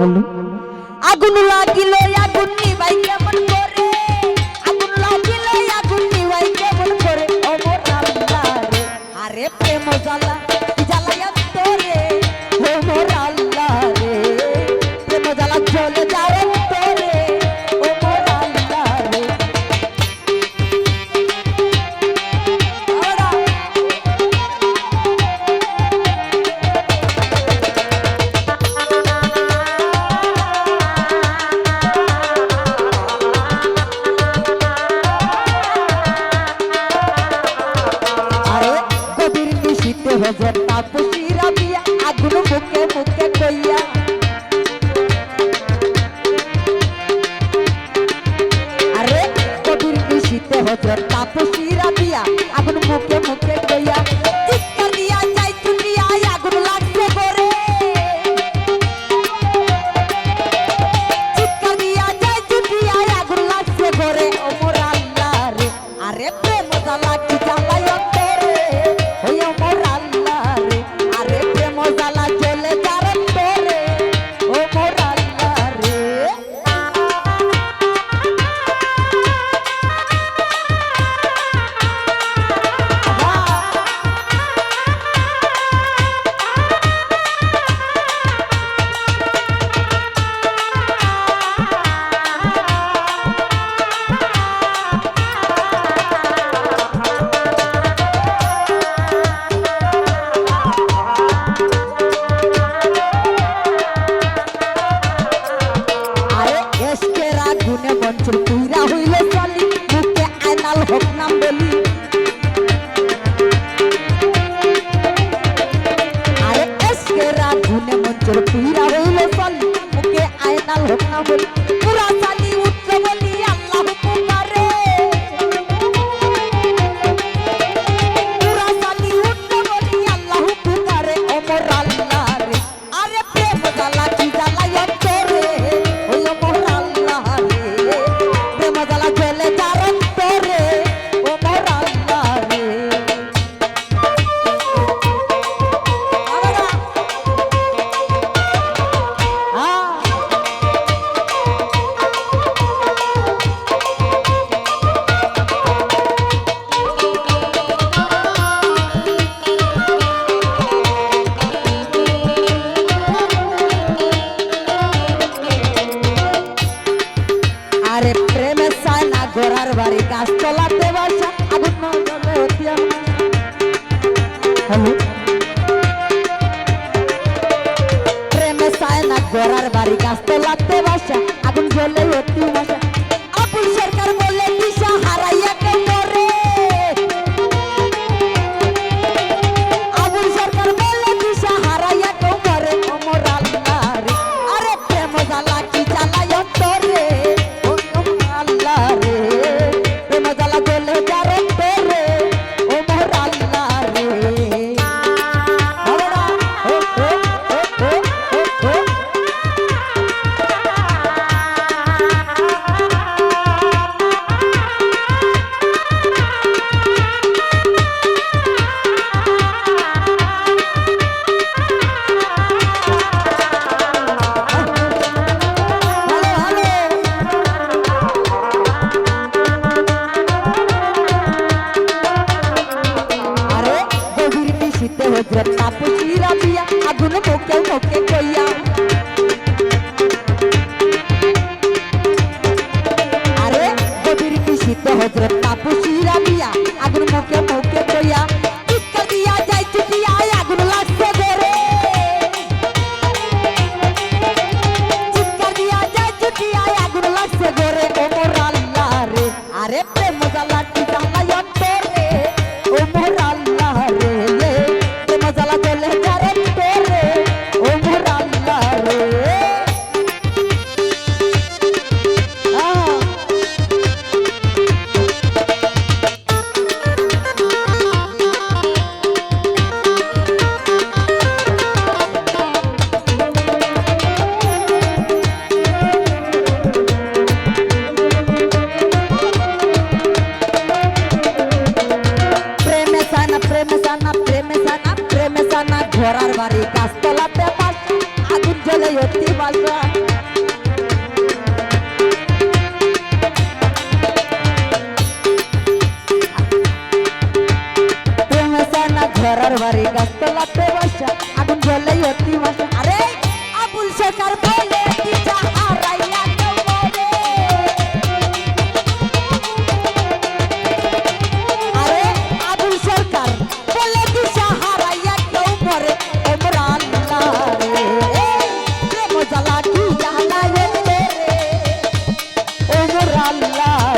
আগুন লাগিল আগুন তাপসীরা বিয়া আগুন মুখে মুখে কইয়া। আরে কবির কৃষিতে হজরত এসকের আগুনে মঞ্চের তুইরা হইল চলি মুখে আয়নাল হোক নাম বলি। আরে এসকের আগুনে মঞ্চের তুইরা হইল চলি মুখে আয়নাল হোক নাম বলি। আরে প্রেমে চায় না গোড়ার বাড়ি। গাছ তোলাতে বাসা, আগুন মনে হতিয়া প্রেমে চায় না গোড়ার বাড়ি, গাছ তোলাতে বাসা, আগুন জ্বলে হতিয়া que estoy ya. দাদার বাড়ি গাছতলাতে আগুন জ্বলে অতি বাসা ঘরের বাড়ি গাছতলাতে Allah